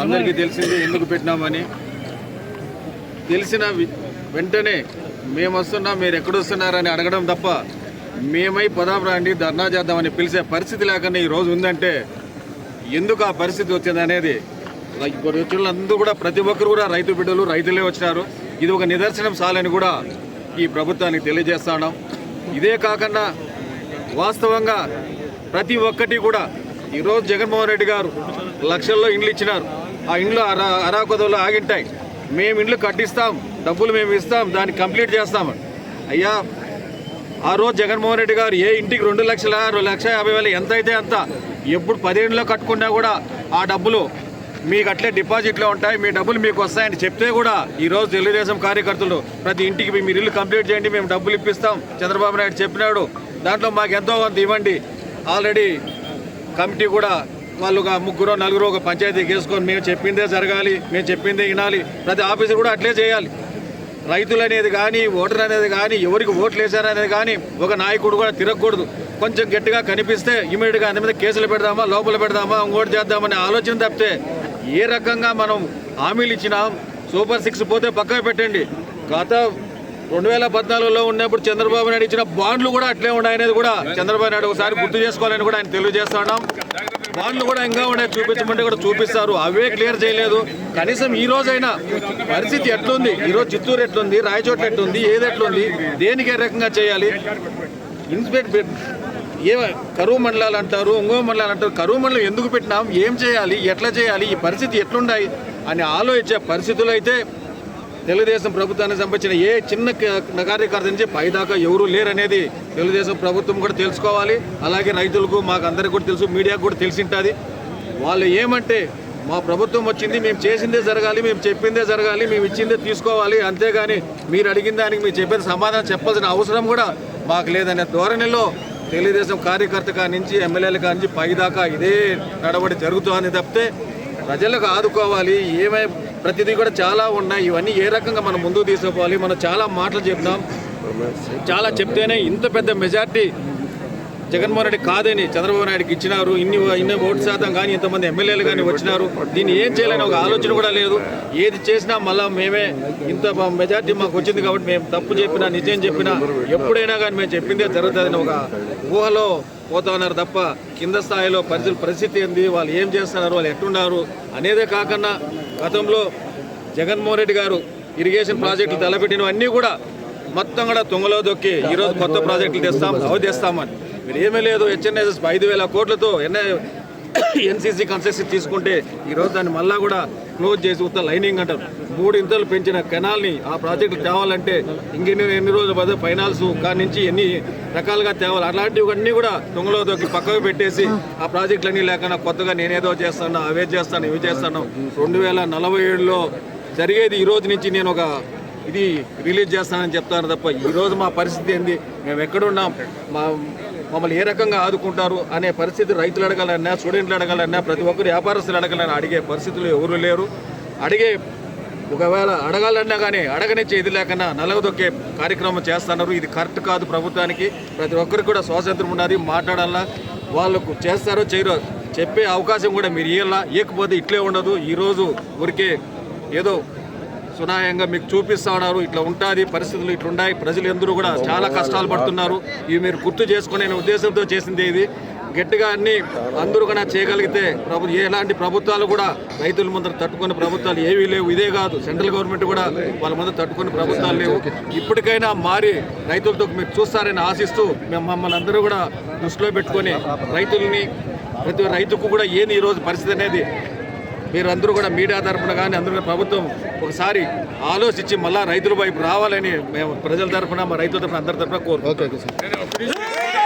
అందరికీ తెలిసింది ఎందుకు పెట్టినామని. తెలిసిన వెంటనే మేము వస్తున్నాం మీరు ఎక్కడొస్తున్నారని అడగడం తప్ప మేమై పదాం రాండి ధర్నా చేద్దామని పిలిచే పరిస్థితి లేకుండా ఈ రోజు ఉందంటే ఎందుకు ఆ పరిస్థితి వచ్చింది అనేది ఇప్పుడు కూడా ప్రతి ఒక్కరు కూడా రైతు బిడ్డలు రైతులే వచ్చినారు. ఇది ఒక నిదర్శనం చాలని కూడా ఈ ప్రభుత్వానికి తెలియజేస్తున్నాం ఇదే కాకుండా వాస్తవంగా ప్రతి ఒక్కటి కూడా ఈరోజు జగన్మోహన్ రెడ్డి గారు లక్షల్లో ఇండ్లు ఇచ్చినారు. ఆ ఇండ్లు అరా అరాకొదలో ఆగింటాయి. మేము ఇండ్లు కట్టిస్తాం డబ్బులు మేము ఇస్తాం దాన్ని కంప్లీట్ చేస్తాం. అయ్యా ఆ రోజు జగన్మోహన్ రెడ్డి గారు ఏ ఇంటికి రెండు లక్షల రెండు లక్ష యాభై వేలు ఎంత అయితే అంత ఎప్పుడు పదిహేనులో కట్టుకున్నా కూడా ఆ డబ్బులు మీకు అట్లే డిపాజిట్లో ఉంటాయి మీ డబ్బులు మీకు వస్తాయని చెప్తే కూడా ఈరోజు తెలుగుదేశం కార్యకర్తలు ప్రతి ఇంటికి మీ- మీరు ఇల్లు కంప్లీట్ చేయండి మేము డబ్బులు ఇప్పిస్తాం. చంద్రబాబు నాయుడు చెప్పినాడు దాంట్లో మాకు ఎంతో కొంత ఇవ్వండి. ఆల్రెడీ కమిటీ కూడా వాళ్ళు ఒక ముగ్గురు నలుగురు ఒక పంచాయతీ వేసుకొని మేము చెప్పిందే జరగాలి మేము చెప్పిందే వినాలి. ప్రతి ఆఫీసర్ కూడా అట్లే చేయాలి. రైతులు అనేది కానీ ఓటర్ అనేది కానీ ఎవరికి ఓట్లు వేశారనేది కానీ ఒక నాయకుడు కూడా తిరగకూడదు. కొంచెం గట్టిగా కనిపిస్తే ఇమీడియట్గా అంత మీద కేసులు పెడదామా లోపల పెడదామా ఇంకోటి చేద్దామనే ఆలోచన తప్పితే ఏ రకంగా మనం హామీలు ఇచ్చినాం సూపర్ సిక్స్ పోతే పక్కకు పెట్టండి. గత రెండు వేల పద్నాలుగులో ఉన్నప్పుడు చంద్రబాబు నాయుడు ఇచ్చిన బాండ్లు కూడా అట్లే ఉన్నాయనేది కూడా చంద్రబాబు నాయుడు ఒకసారి గుర్తు చేసుకోవాలని కూడా ఆయన తెలియజేస్తున్నాం బాండ్లు కూడా ఇంకా ఉన్నాయి చూపించమంటే కూడా చూపిస్తారు. అవే క్లియర్ చేయలేదు. కనీసం ఈ రోజైనా పరిస్థితి ఎట్లుంది? ఈ రోజు చిత్తూరు ఎట్లుంది? రాయచోట్ల ఎట్లుంది? ఏది ఎట్లుంది? దేనికి ఏ రకంగా చేయాలి? ఇన్స్పెక్ట్ ఏ కరువు మండలాలు అంటారు ఇంకో మండలాలు అంటారు కరువు మండలం ఎందుకు పెట్టినాం? ఏం చేయాలి? ఎట్లా చేయాలి? ఈ పరిస్థితి ఎట్లుండాయి అని ఆలోచించే పరిస్థితులు అయితే తెలుగుదేశం ప్రభుత్వానికి సంబంధించిన ఏ చిన్న కార్యకర్త నుంచి పైదాకా ఎవరూ లేరనేది తెలుగుదేశం ప్రభుత్వం కూడా తెలుసుకోవాలి. అలాగే రైతులకు మాకు అందరికీ కూడా తెలుసు మీడియాకు కూడా తెలిసి ఉంటుంది వాళ్ళు ఏమంటే మా ప్రభుత్వం వచ్చింది మేము చేసిందే జరగాలి మేము చెప్పిందే జరగాలి మేము ఇచ్చిందే తీసుకోవాలి అంతేగాని మీరు అడిగిన దానికి మీరు చెప్పేది సమాధానం చెప్పాల్సిన అవసరం కూడా మాకు లేదనే ధోరణిలో తెలుగుదేశం కార్యకర్త కాడి నుంచి ఎమ్మెల్యేల కాడి నుంచి పైదాకా ఇదే నడవడి జరుగుతుందని తప్పితే ప్రజలకు ఆదుకోవాలి ఏమై ప్రతిదీ కూడా చాలా ఉన్నాయి. ఇవన్నీ ఏ రకంగా మనం ముందుకు తీసుకుపోవాలి? మనం చాలా మాటలు చెప్దాం. చాలా చెప్తేనే ఇంత పెద్ద మెజార్టీ జగన్మోహన్ రెడ్డి కాదని చంద్రబాబు నాయుడుకి ఇచ్చినారు. ఇన్ని ఇన్ని ఓటు శాతం కానీ ఇంతమంది ఎమ్మెల్యేలు కానీ వచ్చినారు. దీన్ని ఏం చేయాలని ఒక ఆలోచన కూడా లేదు. ఏది చేసినా మళ్ళీ మేమే ఇంత మెజార్టీ మాకు వచ్చింది కాబట్టి మేము తప్పు చెప్పినా నిజం చెప్పినా ఎప్పుడైనా కానీ మేము చెప్పిందే జరుగుతుందని ఒక ఊహలో పోతా ఉన్నారు తప్ప కింద స్థాయిలో పరిస్థితి పరిస్థితి ఏంది? వాళ్ళు ఏం చేస్తున్నారు? వాళ్ళు ఎట్టున్నారు అనేదే కాకుండా గతంలో జగన్మోహన్ రెడ్డి గారు ఇరిగేషన్ ప్రాజెక్టులు తలపెట్టినవన్నీ కూడా మొత్తం కూడా తుంగలో దొక్కి ఈరోజు కొత్త ప్రాజెక్టులు తెస్తాం అవి తెస్తామని. మీరు ఏమీ లేదు హెచ్ఎన్ఎస్ఎస్ ఐదు వేల కోట్లతో ఎన్ఐ ఎన్సీసీ కన్సెషన్ తీసుకుంటే ఈరోజు దాన్ని మళ్ళా కూడా క్లోజ్ చేసి ఉత్త లైనింగ్ అంటారు. మూడు ఇంతలు పెంచిన కెనాల్ని ఆ ప్రాజెక్టు తేవాలంటే ఇంకెన్ని ఎన్ని రోజులు పదే ఫైనాల్స్ కాడి నుంచి ఎన్ని రకాలుగా తేవాలి. అలాంటివన్నీ కూడా దొంగలో దొక్కి పక్కకు పెట్టేసి ఆ ప్రాజెక్టులన్నీ లేకుండా కొత్తగా నేనేదో చేస్తాను అవే చేస్తాను ఇవి చేస్తాను. రెండు వేల నలభై ఏడులో జరిగేది ఈ రోజు నుంచి నేను ఒక ఇది రిలీజ్ చేస్తానని చెప్తాను తప్ప ఈరోజు మా పరిస్థితి ఏంది? మేము ఎక్కడున్నాం మా మమ్మల్ని ఏ రకంగా ఆదుకుంటారు అనే పరిస్థితి రైతులు అడగాలన్నా స్టూడెంట్లు అడగాలన్నా ప్రతి ఒక్కరు వ్యాపారస్తులు అడగాలన్నా అడిగే పరిస్థితులు ఎవరు లేరు. అడిగే ఒకవేళ అడగాలన్నా కానీ అడగనిచ్చే ఇది లేకుండా నలగదొక్కే కార్యక్రమం చేస్తున్నారు. ఇది కరెక్ట్ కాదు ప్రభుత్వానికి. ప్రతి ఒక్కరికి కూడా స్వాతంత్రం ఉన్నది. మాట్లాడాలా? వాళ్ళకు చేస్తారో చేయరో చెప్పే అవకాశం కూడా మీరు ఇవ్వాలా ఇవ్వకపోతే ఇట్లే ఉండదు. ఈరోజు ఊరికే ఏదో సునాయంగా మీకు చూపిస్తా ఉన్నారు. ఇట్లా ఉంటుంది పరిస్థితులు ఇట్లున్నాయి ప్రజలు ఎందరూ కూడా చాలా కష్టాలు పడుతున్నారు. ఇవి మీరు గుర్తు చేసుకునే ఉద్దేశంతో చేసింది ఇది. గట్టిగా అన్ని అందరూ కూడా చేయగలిగితే ప్రభు ఎలాంటి ప్రభుత్వాలు కూడా రైతుల ముందర తట్టుకునే ప్రభుత్వాలు ఏవీ లేవు. ఇదే కాదు సెంట్రల్ గవర్నమెంట్ కూడా వాళ్ళ ముందర తట్టుకునే ప్రభుత్వాలు లేవు. ఇప్పటికైనా మారి రైతులతో మీరు చూస్తారని ఆశిస్తూ మేము మమ్మల్ని అందరూ కూడా దృష్టిలో పెట్టుకొని రైతుల్ని ప్రతి రైతుకు కూడా ఏంది ఈరోజు పరిస్థితి అనేది మీరు అందరూ కూడా మీడియా తరఫున కానీ అందరూ కూడా ప్రభుత్వం ఒకసారి ఆలోచించి మళ్ళా రైతుల వైపు రావాలని మేము ప్రజల తరఫున మా రైతుల తరఫున అందరి తరఫున కోరుకుంటాం